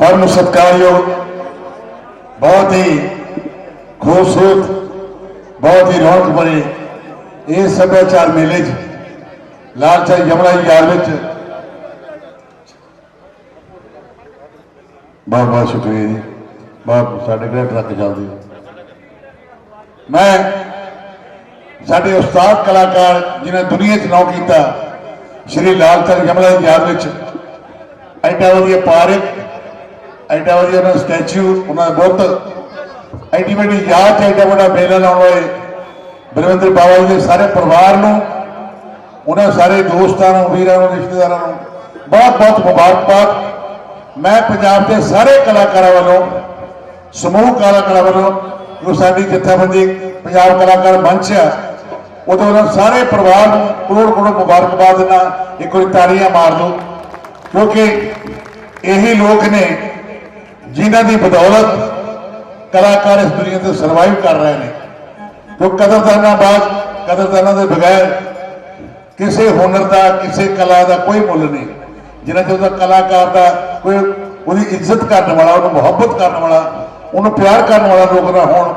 ਪਰਮ ਸਤਿਕਾਰਯੋਗ, ਬਹੁਤ ਹੀ ਖੂਬਸੂਰਤ, ਬਹੁਤ ਹੀ ਰੌਣਕ ਭਰੇ ਇਹ ਸੱਭਿਆਚਾਰ ਮੇਲੇ 'ਚ ਲਾਲ ਚਾਈ ਜਮਲਾ ਜੀ ਯਾਰ ਵਿੱਚ ਬਹੁਤ ਬਹੁਤ ਸ਼ੁਕਰੀਆ ਜੀ। ਬਹੁਤ ਸਾਡੇ ਕੋਲ ਟਰੱਕ ਚੱਲਦੇ ਮੈਂ ਸਾਡੇ ਉਸਤਾਦ ਕਲਾਕਾਰ ਜਿਨ੍ਹਾਂ ਦੁਨੀਆ 'ਚ ਨਾਮ ਕੀਤਾ, ਸ਼੍ਰੀ ਲਾਲ ਚਾਈ ਜਮਲਾ ਜੀ ਯਾਦ ਵਿੱਚ, ਐਡਾ ਵਧੀਆ ਪਾਰਕ ਐਡਾ ਵਧੀਆ ਉਹਨਾਂ ਸਟੈਚੂ, ਉਹਨਾਂ ਦਾ ਬਹੁਤ ਐਡੀ ਵੱਡੀ ਯਾਦ 'ਚ ਐਡਾ ਵੱਡਾ ਮੇਲਾ ਲਾਉਣ ਵਾਲੇ ਬਲਵਿੰਦਰ ਬਾਬਾ ਜੀ ਦੇ ਸਾਰੇ ਪਰਿਵਾਰ ਨੂੰ, ਉਹਨਾਂ ਸਾਰੇ ਦੋਸਤਾਂ ਨੂੰ, ਵੀਰਾਂ ਨੂੰ, ਰਿਸ਼ਤੇਦਾਰਾਂ ਨੂੰ ਬਹੁਤ ਬਹੁਤ ਮੁਬਾਰਕਬਾਦ। ਮੈਂ ਪੰਜਾਬ ਦੇ ਸਾਰੇ ਕਲਾਕਾਰਾਂ ਵੱਲੋਂ, ਸਮੂਹ ਕਲਾਕਾਰਾਂ ਵੱਲੋਂ ਜੋ ਸਾਡੀ ਜਥੇਬੰਦੀ ਪੰਜਾਬ ਕਲਾਕਾਰ ਮੰਚ ਆ ਉਹਦੇ ਉਹਨਾਂ ਸਾਰੇ ਪਰਿਵਾਰ ਨੂੰ ਕਰੋੜ ਕਰੋੜ ਮੁਬਾਰਕਬਾਦ ਨਾਲ ਇੱਕ ਵਾਰੀ ਤਾੜੀਆਂ ਮਾਰ ਦਿਓ ਕਿਉਂਕਿ ਇਹੀ ਲੋਕ ਨੇ ਜਿਨ੍ਹਾਂ ਦੀ ਬਦੌਲਤ ਕਲਾਕਾਰ ਇਸ ਦੁਨੀਆ ਤੇ ਸਰਵਾਈਵ ਕਰ ਰਹੇ ਨੇ। ਜੋ ਕਦਰਦਾਨਾਂ ਬਾਅਦ ਕਦਰਦਾਨਾਂ ਦੇ ਬਗੈਰ ਕਿਸੇ ਹੁਨਰ ਦਾ, ਕਿਸੇ ਕਲਾ ਦਾ ਕੋਈ ਮੁੱਲ ਨਹੀਂ। ਜਿਨ੍ਹਾਂ ਚਿਰ ਉਹਦਾ ਕਲਾਕਾਰ ਦਾ ਕੋਈ ਉਹਦੀ ਇੱਜ਼ਤ ਕਰਨ ਵਾਲਾ, ਉਹਨੂੰ ਮੁਹੱਬਤ ਕਰਨ ਵਾਲਾ, ਉਹਨੂੰ ਪਿਆਰ ਕਰਨ ਵਾਲਾ ਲੋਕ ਨਾ ਹੋਣ।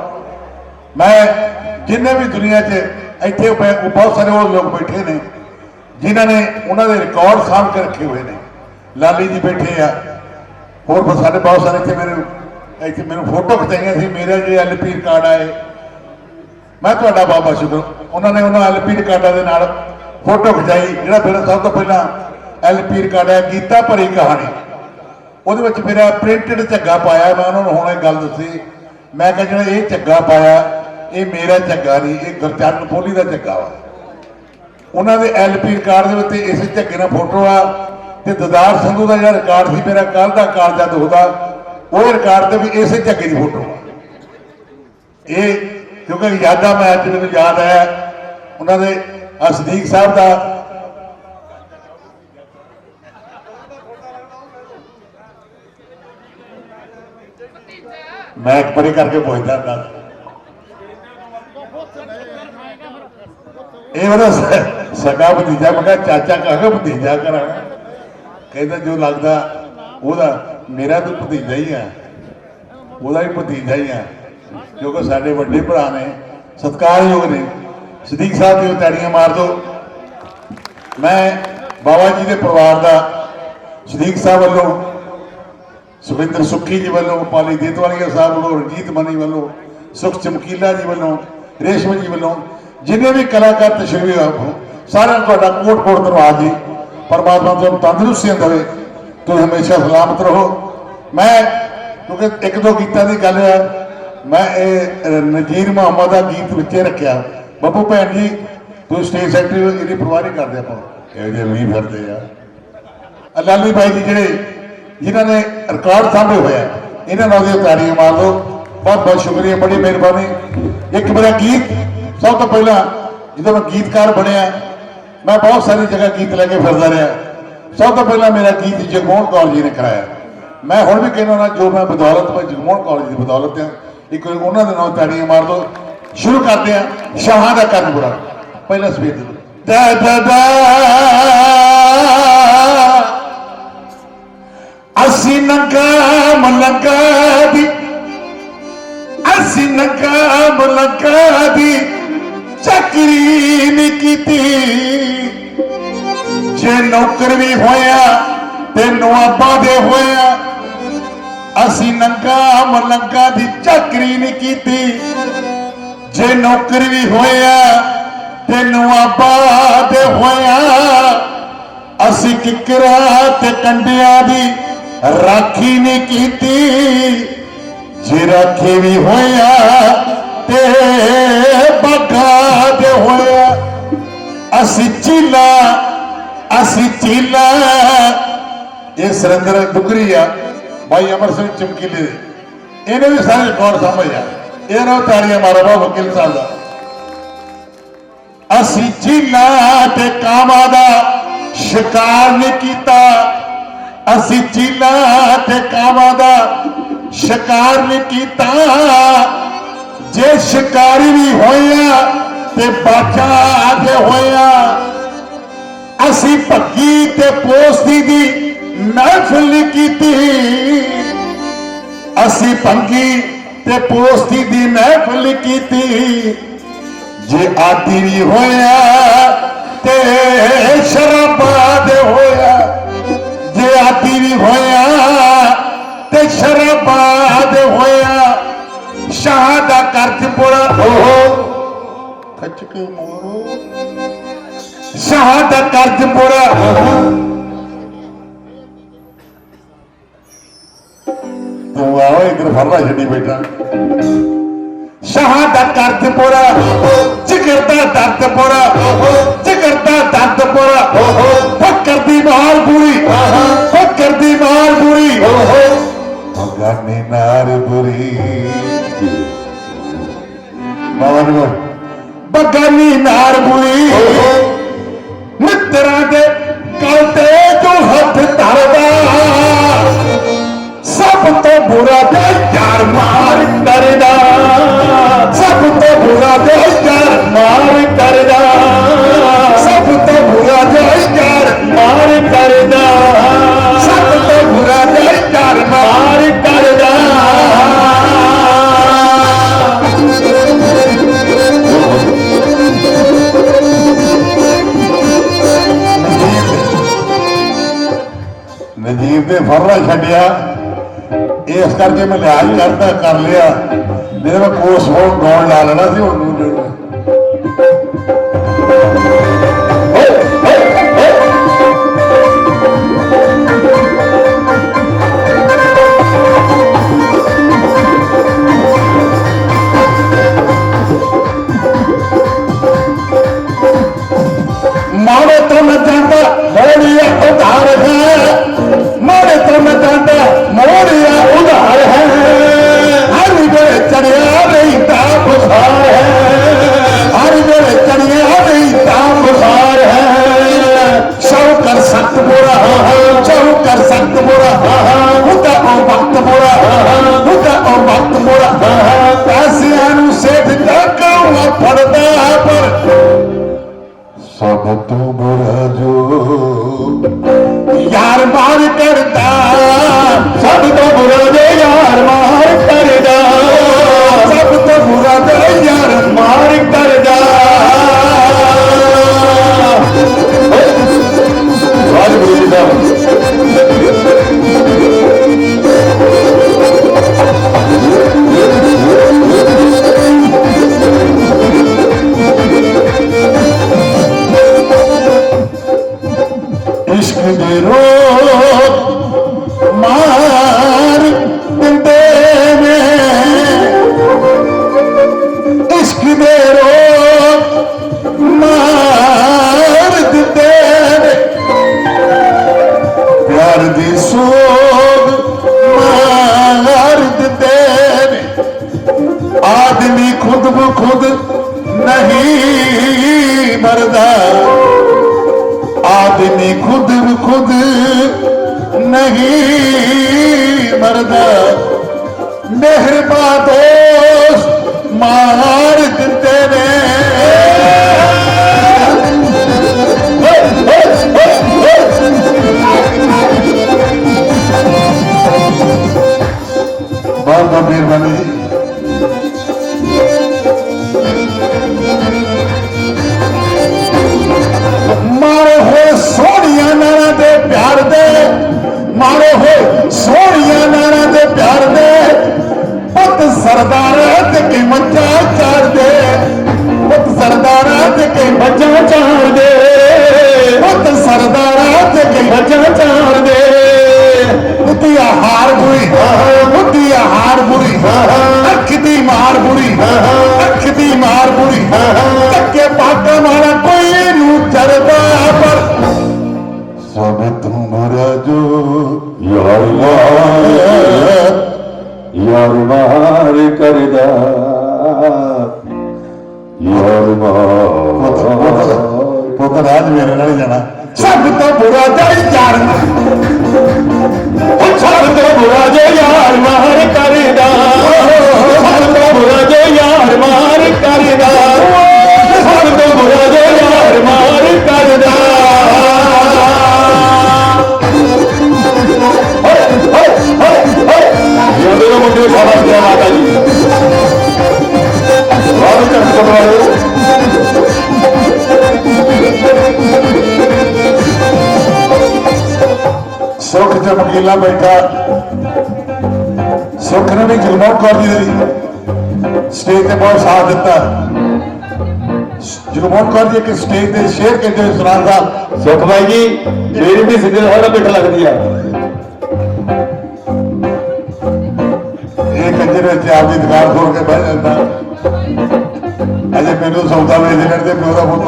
ਮੈਂ ਜਿੰਨੇ ਵੀ ਦੁਨੀਆ 'ਚ ਇੱਥੇ ਪਏ ਬਹੁਤ ਸਾਰੇ ਉਹ ਲੋਕ ਬੈਠੇ ਨੇ, ਜਿਨ੍ਹਾਂ ਨੇ ਉਹਨਾਂ ਦੇ ਰਿਕਾਰਡ ਸਾਂਭ ਕੇ ਰੱਖੇ ਹੋਏ ਨੇ। ਲਾਲੀ ਜੀ ਬੈਠੇ ਆ ਹੋਰ ਸਾਡੇ ਬਹੁਤ ਸਾਰੇ ਇੱਥੇ ਮੇਰੇ, ਇੱਥੇ ਮੈਨੂੰ ਫੋਟੋ ਖਿਚਾਈਆਂ ਸੀ, ਮੇਰਾ ਜਿਹੜੇ ਐਲਪੀ ਰਿਕਾਰਡ ਆਏ। ਮੈਂ ਤੁਹਾਡਾ ਬਾਬਾ ਸ਼ੁਕਰ, ਉਹਨਾਂ ਨੇ ਉਹਨਾਂ ਐਲਪੀ ਰਿਕਾਰਡਾਂ ਦੇ ਨਾਲ ਫੋਟੋ ਖਿਚਾਈ, ਜਿਹੜਾ ਮੇਰਾ ਸਭ ਤੋਂ ਪਹਿਲਾਂ ਐਲਪੀ ਰਿਕਾਰਡ ਹੈ, ਗੀਤਾ ਭਰੀ ਕਹਾਣੀ। ਉਹਦੇ ਵਿੱਚ ਮੇਰਾ ਪ੍ਰਿੰਟਡ ਝੱਗਾ ਪਾਇਆ, ਮੈਂ ਉਹਨਾਂ ਨੂੰ ਹੁਣ ਇਹ ਗੱਲ ਦੱਸੀ। ਮੈਂ ਕਿਹਾ ਜਿਹੜਾ ਇਹ ਝੱਗਾ ਪਾਇਆ, ਇਹ ਮੇਰਾ ਝੱਗਾ ਨਹੀਂ, ਇਹ ਗੁਰਚਰਨ ਪੋਲੀ ਦਾ ਝੱਗਾ ਵਾ। ਉਹਨਾਂ ਦੇ ਐਲਪੀ ਰਿਕਾਰਡ ਦੇ ਵਿੱਚ ਇਸੇ ਝੱਗੇ ਨਾਲ ਫੋਟੋ ਆ ਤੇ ਦਦਾਰ ਸੰਧੂ ਦਾ ਜਿਹੜਾ ਰਿਕਾਰਡ ਸੀ, ਮੇਰਾ ਕੱਲ ਦਾ ਕਾਰਜਾ ਦੋਦਾ ਉਹ ਰਿਕਾਰਡ ਤੇ ਵੀ ਇਸੇ ਝੱਗੇ ਦੀ ਫੋਟੋ ਇਹ, ਕਿਉਂਕਿ ਯਾਦਾਂ ਮੈਂ ਅੱਜ ਮੈਨੂੰ ਯਾਦ ਆਇਆ, ਉਹਨਾਂ ਦੇ ਅਸਦੀਕ ਸਾਹਿਬ ਦਾ ਮੈਂ ਇੱਕ ਪਰੇ ਕਰਕੇ ਪੁੱਛਦਾ ਹੁੰਦਾ। ਇਹ ਉਹਦਾ ਸ- ਭਤੀਜਾ, ਮੈਂ ਚਾਚਾ ਕਹਾਂ ਭਤੀਜਾ ਕਰਾਂ ਕਹਿੰਦਾ ਜੋ ਲੱਗਦਾ, ਉਹਦਾ ਮੇਰਾ ਤਾਂ ਭਤੀਜਾ ਹੀ ਆ। ਉਹਦਾ ਵੀ ਭਤੀਜਾ ਹੀ ਆ। ਕਿਉਂਕਿ ਸਾਡੇ ਵੱਡੇ ਭਰਾ ਨੇ, ਸਤਿਕਾਰਯੋਗ ਨੇ। ਸਦੀਕ ਸਾਹਿਬ ਦੀ ਤਾੜੀਆਂ ਮਾਰ ਦਿਓ। ਮੈਂ ਬਾਬਾ ਜੀ ਦੇ ਪਰਿਵਾਰ ਦਾ ਸਦੀਕ ਸਾਹਿਬ ਵੱਲੋਂ ਸੁਖਿੰਦਰ ਸੁੱਖੀ ਜੀ ਵੱਲੋਂ, ਪਾਲੀ ਦੇਤਵਾਲੀਆ ਸਾਹਿਬ ਵੱਲੋਂ, ਰਣਜੀਤ ਮਨੀ ਵੱਲੋਂ, ਸੁਖ ਚਮਕੀਲਾ ਜੀ ਵੱਲੋਂ, ਰੇਸ਼ਮ ਜੀ ਵੱਲੋਂ, ਜਿੰਨੇ ਵੀ ਕਲਾਕਾਰ, ਤਸ਼ਰੀਫ ਹੋ ਸਾਰਿਆਂ ਨੂੰ ਤੁਹਾਡਾ ਕੋਟ ਕੋਟ ਧੰਨਵਾਦ ਜੀ। ਪਰਮਾਤਮਾ ਤੁਹਾਨੂੰ ਤੰਦਰੁਸਤੀਆਂ ਦੇਵੇ ਤੁਸੀਂ ਹਮੇਸ਼ਾ ਸਲਾਮਤ ਰਹੋ। ਮੈਂ, ਕਿਉਂਕਿ ਇੱਕ ਦੋ ਗੀਤਾਂ ਦੀ ਗੱਲ ਹੈ, ਮੈਂ ਇਹ ਨਜੀਰ ਮੁਹੰਮਦ ਦਾ ਗੀਤ ਵਿੱਚੇ ਰੱਖਿਆ। ਬੱਬੂ ਭੈਣ ਜੀ, ਤੁਸੀਂ ਸਟੇਜ ਸੈਕਟਰੀ ਇਹਦੀ ਪਰਵਾਹ ਨਹੀਂ ਕਰਦੇ ਆਪਾਂ। ਇਹ ਜਿਹੇ ਵੀ ਫਿਰਦੇ ਆ। ਆਹ ਲਾਲੀ ਬਾਈ ਜੀ ਜਿਹੜੇ, ਜਿਨ੍ਹਾਂ ਨੇ ਰਿਕਾਰਡ ਸਾਂਭੇ ਹੋਇਆ ਇਹਨਾਂ ਨਾਲ ਦੀ ਤਾੜੀਆਂ ਮਾਰ ਦਿਓ ਬਹੁਤ ਬਹੁਤ ਸ਼ੁਕਰੀਆ, ਬੜੀ ਮਿਹਰਬਾਨੀ। ਇੱਕ ਮੇਰਾ ਗੀਤ, ਸਭ ਤੋਂ ਪਹਿਲਾਂ ਜਦੋਂ ਮੈਂ ਗੀਤਕਾਰ ਬਣਿਆ ਮੈਂ ਬਹੁਤ ਸਾਰੀ ਜਗ੍ਹਾ ਗੀਤ ਲੈ ਕੇ ਫਿਰਦਾ ਰਿਹਾ। ਸਭ ਤੋਂ ਪਹਿਲਾਂ ਮੇਰਾ ਗੀਤ ਜਗਮੋਹਨ ਕੌਰ ਜੀ ਨੇ ਕਰਾਇਆ। ਮੈਂ ਹੁਣ ਵੀ ਕਹਿੰਦਾ ਨਾ ਜੋ ਮੈਂ ਬਦੌਲਤ ਮੈਂ ਜਗਮੋਹਨ ਕੌਰ ਜੀ ਦੀ ਬਦੌਲਤ ਆ ਇੱਕ ਵਾਰੀ ਉਹਨਾਂ ਦੇ ਨਾਲ ਤਾੜੀਆਂ ਮਾਰ ਦਿਓ ਸ਼ੁਰੂ ਕਰਦੇ ਆ ਸ਼ਾਹਾਂ ਦਾ ਕਰਨ ਬੁਰਾ। ਪਹਿਲਾ ਸਵੇਦ ਦਾ। ਦਾ ਦਾ ਅਸੀਂ ਨਕਾਮ ਲਗਾ ਦੀ, ਅਸੀਂ ਨਕਾਮ ਲਗਾ ਦੀ। ਚੱਕਰੀ ਨਹੀਂ ਕੀਤੀ। ਜੇ ਨੌਕਰ ਵੀ ਹੋਇਆ, ਤੇ ਨਵਾਬਾ ਦੇ ਹੋਇਆ। ਅਸੀਂ ਨੰਗਾ ਲਗਾ ਦੀ ਚੱਕਰੀ ਨਹੀਂ ਕੀਤੀ। ਜੇ ਨੌਕਰ ਵੀ ਹੋਇਆ, ਤੇ ਨਵਾਬਾ ਦੇ ਹੋਇਆ। ਅਸੀਂ ਕਿਕਰਾ ਤੇ ਕੰਡਿਆਂ ਦੀ ਰਾਖੀ ਨਹੀਂ ਕੀਤੀ। ਜੇ ਰਾਖੀ ਵੀ ਹੋਇਆ ਤੇ ਬਾਗਾ ਦੇ ਹੋਇਆ ਅਸੀਂ ਚੀਲਾ ਅਸੀਂ ਚੀਲਾ। ਇਹ ਸੁਰਿੰਦਰ ਡੁਗਰੀ ਆ। ਭਾਈ ਅਮਰ ਸਿੰਘ ਚਮਕੀਲੇ ਦੇ। ਇਹਨੇ ਵੀ ਸਾਰੇ ਰਿਕਾਰਡ ਸਮਝਿਆ ਇਹਨਾਂ ਤਾੜੀਆਂ ਮਾਰੋ ਬਾ ਵਕੀਲ ਸਾਹਿਬ ਦਾ। ਅਸੀਂ ਚੀਲਾ ਤੇ ਕਾਮਾਂ ਦਾ ਸ਼ਿਕਾਰ ਨਹੀਂ ਕੀਤਾ। ਅਸੀਂ ਚੀਲਾ ਤੇ ਕਾਮਾਂ ਦਾ ਸ਼ਿਕਾਰ ਨਹੀਂ ਕੀਤਾ। ਜੇ ਸ਼ਿਕਾਰੀ ਵੀ ਹੋਏ ਹੋਇਆ ਤੇ ਬਾਚਾ ਹੋਏ ਹੋਇਆ ਅਸੀਂ ਭੱਗੀ ਤੇ ਪੋਸਤੀ ਦੀ ਮਹਿਫਿਲ ਕੀਤੀ। ਅਸੀਂ ਪੰਗੀ ਤੇ ਪੋਸਤੀ ਦੀ ਮਹਿਫਲ ਕੀਤੀ। ਜੇ ਆਦੀ ਵੀ ਹੋਇਆ ਤੇ ਸ਼ਰਾਬਾਦ ਹੋਇਆ ਜੇ ਆਦੀ ਵੀ ਹੋਇਆ ਤੇ ਸ਼ਰਾਬ ਪੁਰਾ ਓਹ। ਖੱਚ ਕੇ ਮੋਰੋ। ਸ਼ਾਹ ਦਾ ਕਰਜ਼ ਪੁਰਾ। ਤੂੰ ਆਓ ਇਧਰ ਫਰਲਾ ਛੱਡੀ ਬੈਠਾ। ਸ਼ਾਹ ਦਾ ਕਰਜ਼ ਪੁਰਾ। ਜਿਗਰ ਦਾ ਦਰਦ ਪੁਰਾ। ਜਿਗਰ ਦਾ ਦਰਦ ਪੁਰਾ। ਫੱਕਰ ਦੀ ਮਾਰ ਬੁਰੀ ਫੱਕਰ ਦੀ ਮਾਰ ਬੁਰੀ ਮਗਾਨੀ ਨਾਰ ਬੁਰੀ। ਬਾਬਾ ਨੂੰ ਬਗਾਨੀ ਨਾਰ ਬੁਰੀ। ਮਿੱਤਰਾਂ ਦੇ ਗਲ ਤੇ ਜੋ ਹੱਥ ਧਰਦਾ। ਸਭ ਤੋਂ ਬੁਰਾ ਤੇ ਯਾਰ ਮਾਰ ਕਰਦਾ। ਸਭ ਤੋਂ ਬੁਰਾ ਤੇ ਨਜੀਬ ਦੇ ਫਰਲਾ ਛੱਡਿਆ। ਇਸ ਕਰਕੇ ਮੈਂ ਲਿਹਾਜ਼ ਕਰਦਾ ਕਰ ਲਿਆ। ਮੇਰੇ ਮੈਂ ਕੋਸ ਹੋਣ ਗਾਉਣ ਲਾ ਲੈਣਾ ਸੀ ਉਹਨੂੰ ਹਾਰ ਬੁਰੀ। ਬੁੱਧੀ ਹਾਰ ਬੁਰੀ। ਅੱਖ ਦੀ ਮਾਰ ਬੁਰੀ। ਅੱਖ ਦੀ ਮਾਰ ਬੁਰੀ। ਧੱਕੇ ਪਾਟਾ ਮਾਰਾ ਕੋਈ ਨੂੰ ਚੜਦਾ ਪਰ। ਸਭ ਤੁਮਰਾ ਜੋ ਯਾਰ ਮਾਰ। ਯਾਰ ਮਾਰ ਕਰਦਾ। ਯਾਰ ਮਾਰ। ਪੁੱਤ ਰਾਜ ਮੇਰੇ ਨਾਲ ਜਾਣਾ। ਸਭ ਤੋਂ ਬੁਰਾ ਜਾਈ ਯਾਰ ਉਹ ਸਭ ਤੋਂ ਬੁਰਾ ਜੇ ਯਾਰ ਮਾਰ ਕਰਦਾ। ਵਕੀਲਾਂ ਬੈਠਾ। ਸੁਖ ਨੇ ਵੀ ਜਗਮੋਹਨ ਕੌਰ ਜੀ ਦੇ ਸਟੇਜ ਤੇ ਬਹੁਤ ਸਾਥ ਦਿੱਤਾ। ਜਗਮੋਹਨ ਕੌਰ ਜੀ ਇੱਕ ਸਟੇਜ ਤੇ ਸ਼ੇਅਰ ਕਹਿੰਦੇ ਹੋਏ ਸੁਣਾ ਸਾਹਿਬ ਸੁਖ ਭਾਈ ਜੀ ਮੇਰੀ ਵੀ ਸਿੱਧੇ ਹੋਣਾ ਪਿੱਠ ਲੱਗਦੀ ਆ। ਇਹ ਕੰਜਰ ਵਿੱਚ ਆਪਦੀ ਦੁਕਾਨ ਖੋਲ ਕੇ ਬਹਿ ਜਾਂਦਾ। ਅਜੇ ਮੈਨੂੰ ਸੌਦਾ ਵੇਚਦੇ ਨੇ ਤੇ ਪਿਓ ਦਾ ਪੁੱਤ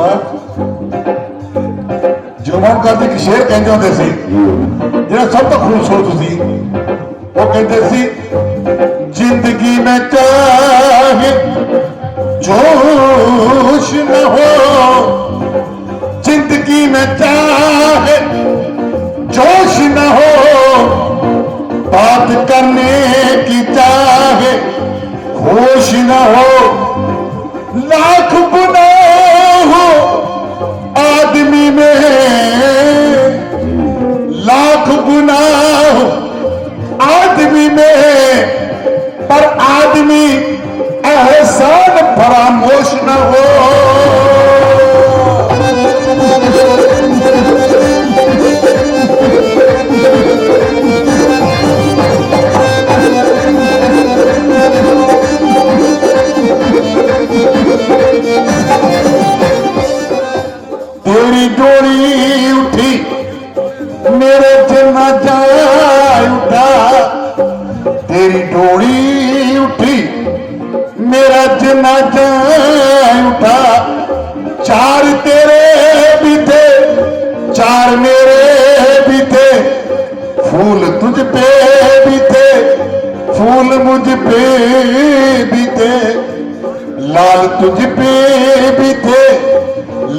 ਦਮਨਕਾਰ ਜੀ ਇੱਕ ਸ਼ੇਰ ਕਹਿੰਦੇ ਹੁੰਦੇ ਸੀ, ਜਿਹੜਾ ਸਭ ਤੋਂ ਖੂਬਸੂਰਤ ਸੀ। ਉਹ ਕਹਿੰਦੇ ਸੀ, ਜ਼ਿੰਦਗੀ ਮੈਂ ਚਾਹੇ ਜੋਸ਼ ਨਾ ਹੋ, ਜ਼ਿੰਦਗੀ ਮੈਂ ਚਾਹੇ ਜੋਸ਼ ਨਾ ਹੋ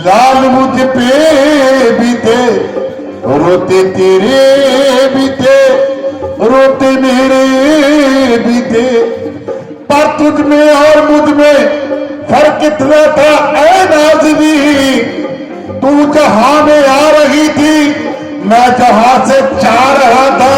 लाल मुझ पे थे रोते तेरे थे रोते मेरे थे। पर तुझ में और मुझमें फ़र्क इतना था, ऐ नाजनी तू जहाँ में आ रही थी, मैं जहाँ से जा रहा था।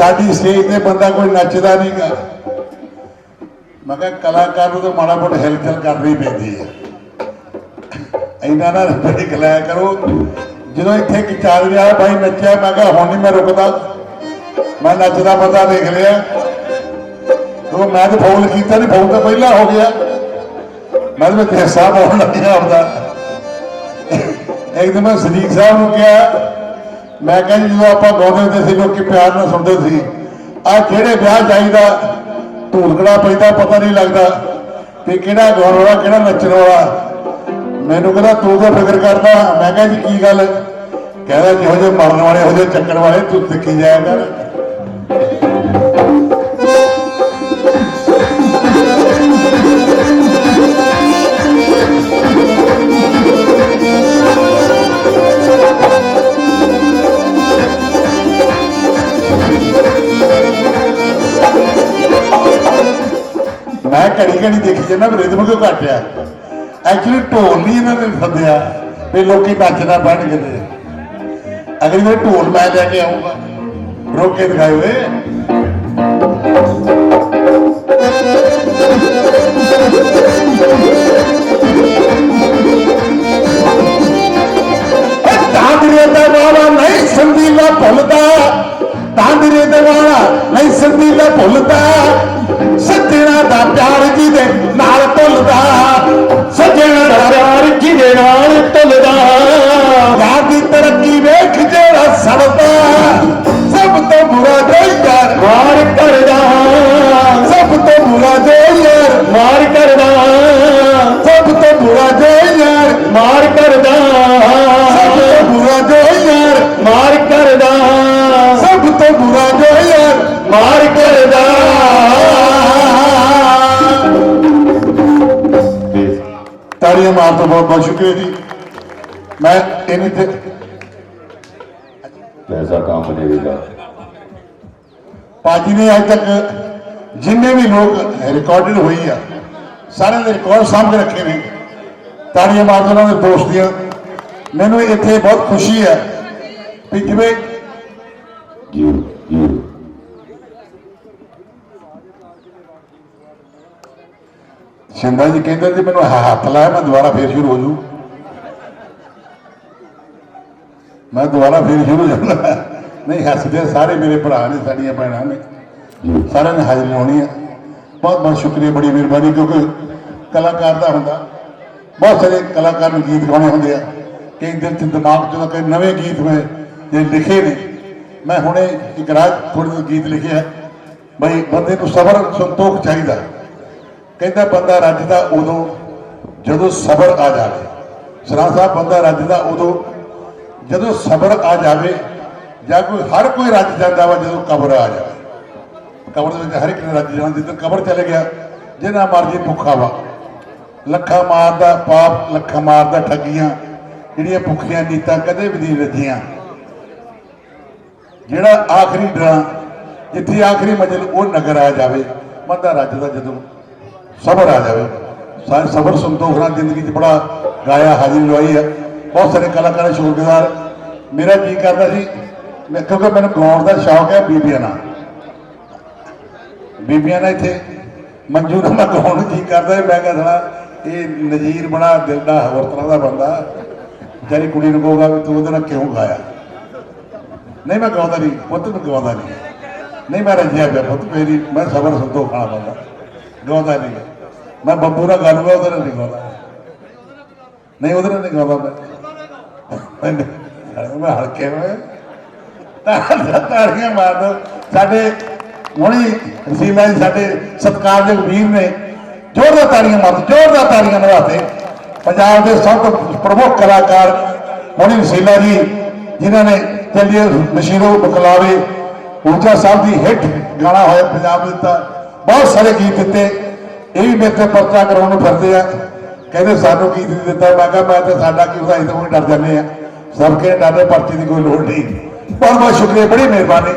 ਸਾਡੀ ਸਟੇਜ ਤੇ ਬੰਦਾ ਕੋਈ ਨੱਚਦਾ ਨਹੀਂਗਾ ਮੈਂ ਕਿਹਾ ਕਲਾਕਾਰ ਨੂੰ ਤਾਂ ਮਾੜਾ ਮੋਟਾ ਹਿਲਚਲ ਕਰਨੀ ਪੈਂਦੀ ਹੈ ਇੰਨਾ ਨਾ ਬੜੀ ਖਲਾਇਆ ਕਰੋ। ਜਦੋਂ ਇੱਥੇ ਇੱਕ ਚੱਲ ਰਿਹਾ ਭਾਈ ਨੱਚਿਆ, ਮੈਂ ਕਿਹਾ ਹੁਣ ਨਹੀਂ ਮੈਂ ਰੁਕਦਾ। ਮੈਂ ਨੱਚਦਾ ਬੰਦਾ ਦੇਖ ਲਿਆ। ਉਹ ਮੈਂ ਤਾਂ ਫੌਲ ਕੀਤਾ ਨਹੀਂ ਫੌਲ ਤਾਂ ਪਹਿਲਾਂ ਹੋ ਗਿਆ। ਮੈਂ ਤਾਂ ਤੇ ਹਿੱਸਾ ਪਾਉਣ ਲੱਗਿਆ ਆਪਦਾ। ਇੱਕ ਦਿਨ ਮੈਂ ਸਦੀਕ ਸਾਹਿਬ ਨੂੰ ਕਿਹਾ ਮੈਂ ਕਿਹਾ ਜੀ ਜਦੋਂ ਆਪਾਂ ਗਾਉਂਦੇ ਹੁੰਦੇ ਸੀ, ਲੋਕੀ ਪਿਆਰ ਨਾਲ ਸੁਣਦੇ ਸੀ ਆ ਜਿਹੜੇ ਵਿਆਹ ਜਾਈਦਾ, ਢੋਲਕੜਾ ਪੈਂਦਾ, ਪਤਾ ਨਹੀਂ ਲੱਗਦਾ ਤੇ ਕਿਹੜਾ ਗਾਉਣ ਵਾਲਾ, ਕਿਹੜਾ ਨੱਚਣ ਵਾਲਾ। ਮੈਨੂੰ ਕਹਿੰਦਾ, ਤੂੰ ਤਾਂ ਫਿਕਰ ਕਰਦਾ। ਮੈਂ ਕਿਹਾ ਜੀ, ਕੀ ਗੱਲ? ਕਹਿੰਦਾ, ਜਿਹੋ ਜਿਹੇ ਮਰਨ ਵਾਲੇ ਹੋ ਜਿਹੇ ਚੱਕਣ ਵਾਲੇ ਤੂੰ ਸਿੱਖੀ ਜਾਇਆ ਕਰ। ਘੜੀ ਦੇਖੀ ਜਾਂਦਾ ਵੀ ਰਿਦਮ ਕਿਉਂ ਘਟਿਆ ਐਕਚੁਅਲੀ ਢੋਲ ਨਹੀਂ ਇਹਨਾਂ ਨੇ ਸੱਦਿਆ ਵੀ ਲੋਕੀ ਨੱਚਣਾ ਬਣ ਗਏ ਅਗਲੀ ਵਾਰ ਢੋਲ ਮੈਂ ਲੈ ਕੇ ਆਉਂਗਾ ਰੋਕੇ ਦਿਖਾਏ ਹੋਏ ਬਹੁਤ ਸ਼ੁਕਰੀਆ ਜੀ। ਮੈਂ ਇਹਨੇ ਤੇ ਪੈਸਾ ਕੰਮ ਦੇਵੇਗਾ ਪਾਜੀ ਨੇ ਅੱਜ ਤੱਕ ਜਿੰਨੇ ਵੀ ਲੋਕ ਰਿਕਾਰਡਡ ਹੋਈ ਆ ਸਾਰਿਆਂ ਦੇ ਰਿਕਾਰਡ ਸਾਹਮਣੇ ਰੱਖੇ ਨੇ। ਤਾੜੀਆਂ ਮਾਰ ਦੋ ਉਹਨਾਂ ਦੇ ਦੋਸਤ ਦੀਆਂ। ਮੈਨੂੰ ਇੱਥੇ ਬਹੁਤ ਖੁਸ਼ੀ ਹੈ ਵੀ ਜਿਵੇਂ ਜੀ ਜੀ। ਸ਼ਿੰਦਾ ਜੀ ਕਹਿੰਦੇ ਸੀ ਮੈਨੂੰ ਹੱਥ ਲਾਇਆ, ਮੈਂ ਦੁਬਾਰਾ ਫੇਰ ਸ਼ੁਰੂ ਹੋ ਜੂ ਮੈਂ ਦੁਬਾਰਾ ਫੇਰ ਸ਼ੁਰੂ ਹੋ ਜਾਣਾ ਨਹੀਂ, ਹੱਸਦੇ ਸਾਰੇ ਮੇਰੇ ਭਰਾ ਨੇ, ਸਾਡੀਆਂ ਭੈਣਾਂ ਨੇ। ਸਾਰਿਆਂ ਨੇ ਹਾਜ਼ਰੀ ਹੋਣੀ ਆ। ਬਹੁਤ ਬਹੁਤ ਸ਼ੁਕਰੀਆ, ਬੜੀ ਮਿਹਰਬਾਨੀ, ਕਿਉਂਕਿ ਕਲਾਕਾਰ ਦਾ ਹੁੰਦਾ। ਬਹੁਤ ਸਾਰੇ ਕਲਾਕਾਰ ਨੂੰ ਗੀਤ ਗਾਉਣੇ ਹੁੰਦੇ ਆ। ਕਈ ਦਿਨ ਚ ਦਿਮਾਗ ਚੋਂ, ਕਈ ਨਵੇਂ ਗੀਤ ਮੈਂ ਜੇ ਲਿਖੇ ਨੇ। ਮੈਂ ਹੁਣੇ ਇੱਕ ਰਾਜ ਥੋੜੇ ਜਿਹੇ ਗੀਤ ਲਿਖਿਆ ਬਈ ਬੰਦੇ ਨੂੰ ਸਬਰ, ਸੰਤੋਖ ਚਾਹੀਦਾ। ਕਹਿੰਦਾ ਬੰਦਾ ਰੱਜਦਾ ਉਦੋਂ ਜਦੋਂ ਸਬਰ ਆ ਜਾਵੇ। ਸਰਾ ਸਾਹਿਬ, ਬੰਦਾ ਰੱਜਦਾ ਉਦੋਂ ਜਦੋਂ ਸਬਰ ਆ ਜਾਵੇ ਜਾਂ ਕੋਈ ਹਰ ਕੋਈ ਰੱਜ ਜਾਂਦਾ ਵਾ ਜਦੋਂ ਕਬਰ ਆ ਜਾਵੇ। ਕਬਰ ਦੇ ਵਿੱਚ ਹਰ ਇੱਕ ਨੇ ਰੱਜ ਜਾਣਾ, ਜਿੱਦਾਂ ਕਬਰ ਚਲੇ ਗਿਆ ਜਿਹਨਾਂ ਮਰਜ਼ੀ ਭੁੱਖਾ ਵਾ। ਲੱਖਾਂ ਮਾਰਦਾ ਪਾਪ, ਲੱਖਾਂ ਮਾਰਦਾ ਠੱਗੀਆਂ, ਜਿਹੜੀਆਂ ਭੁੱਖੀਆਂ ਨੀਤਾਂ ਕਦੇ ਵੀ ਨਹੀਂ ਰੱਜੀਆਂ। ਜਿਹੜਾ ਆਖਰੀ ਡਰਾ, ਜਿੱਥੇ ਆਖਰੀ ਮੰਜ਼ਿਲ ਉਹ ਨਗਰ ਆ ਜਾਵੇ, ਬੰਦਾ ਰੱਜਦਾ ਜਦੋਂ ਸਬਰ ਆ ਜਾਵੇ। ਸਾਰੇ ਸਬਰ ਸੰਤੋਖ ਨਾਲ ਜ਼ਿੰਦਗੀ 'ਚ ਬੜਾ ਗਾਇਆ, ਹਾਜ਼ਰੀ ਲਵਾਈ ਹੈ ਬਹੁਤ ਸਾਰੇ ਕਲਾਕਾਰ ਸ਼ੁਕਰਗੁਜ਼ਾਰ ਮੇਰਾ ਜੀ ਕਰਦਾ ਸੀ, ਮੈਂ ਕਿਉਂਕਿ ਮੈਨੂੰ ਗਾਉਣ ਦਾ ਸ਼ੌਕ ਹੈ ਬੀਬੀਆਂ ਨਾਲ। ਬੀਬੀਆਂ ਨਾਲ ਇੱਥੇ ਮੰਜੂ ਨਾਲ ਗਾਉਣ ਨੂੰ ਜੀ ਕਰਦਾ ਸੀ। ਮੈਂ ਕਹਿੰਦਾ ਇਹ ਨਜ਼ੀਰ ਬਣਾ ਦਿਲ ਦਾ ਹੋਰ ਤਰ੍ਹਾਂ ਦਾ ਬੰਦਾ। ਜਿਹੜੀ ਕੁੜੀ ਨੂੰ ਕਹੂਗਾ ਵੀ ਤੂੰ ਉਹਦੇ ਨਾਲ ਕਿਉਂ ਗਾਇਆ? ਨਹੀਂ, ਮੈਂ ਗਾਉਂਦਾ ਨਹੀਂ। ਪੁੱਤ ਨੂੰ ਗਾਉਂਦਾ ਨਹੀਂ। ਨਹੀਂ, ਮੈਂ ਰੱਜਿਆ ਪਿਆ। ਪੁੱਤ ਮੇਰੀ ਮੈਂ ਸਬਰ ਸੰਤੋਖ ਖਾਣਾ ਬੰਦਾ ਗਾਉਂਦਾ ਨਹੀਂ। ਮੈਂ ਬੱਬੂ ਨਾਲ ਗਾਉਂਗਾ ਉਹਦੇ ਨਾਲ ਨਹੀਂ ਗਾਉਂਦਾ। ਨਹੀਂ ਉਹਦੇ ਨਾਲ ਨਹੀਂ ਗਾਉਂਦਾ ਮੈਂ। ਮੈਂ ਹਲਕੇ ਮੈਂ ਤਾੜੀਆਂ ਮਾਰ ਸਾਡੇ ਹੁਣੀ ਰਸੀਲਾ ਜੀ ਸਾਡੇ ਸਤਿਕਾਰਯੋਗ ਵੀਰ ਨੇ ਜ਼ੋਰਦਾਰ ਤਾੜੀਆਂ ਮਾਰ ਦਿਓ, ਜ਼ੋਰਦਾਰ ਤਾੜੀਆਂ ਨਵਾਤੇ ਪੰਜਾਬ ਦੇ ਸਭ ਤੋਂ ਪ੍ਰਮੁੱਖ ਕਲਾਕਾਰ ਹੁਣੀ ਰਸੀਲਾ ਜੀ ਜਿਨ੍ਹਾਂ ਨੇ ਚੱਲੀਏ ਮਸ਼ੀਰੋ ਬਕਲਾਵੇ ਊਂਚਾ ਸਾਹਿਬ ਦੀ ਹਿੱਟ ਗਾਣਾ ਹੋਇਆ ਪੰਜਾਬ ਨੂੰ ਦਿੱਤਾ। ਬਹੁਤ ਸਾਰੇ ਗੀਤ ਦਿੱਤੇ। ਇਹ ਵੀ ਮੇਰੇ ਤੇ ਪਰਚਾ ਕਰਾਉਣ ਨੂੰ ਫਿਰਦੇ ਆ। ਕਹਿੰਦੇ ਸਾਨੂੰ ਗੀਤ ਨਹੀਂ ਦਿੱਤਾ? ਮੈਂ ਕਿਹਾ, ਮੈਂ ਤਾਂ ਸਾਡਾ ਕੀ ਵਧਾਈ ਤੋਂ ਵੀ ਡਰ ਜਾਂਦੇ ਆ। ਸਭ ਕੇ ਡਰਦੇ ਪਰਚੇ ਦੀ ਕੋਈ ਲੋੜ ਨਹੀਂ। ਬਹੁਤ ਬਹੁਤ ਸ਼ੁਕਰੀਆ, ਬੜੀ ਮਿਹਰਬਾਨੀ।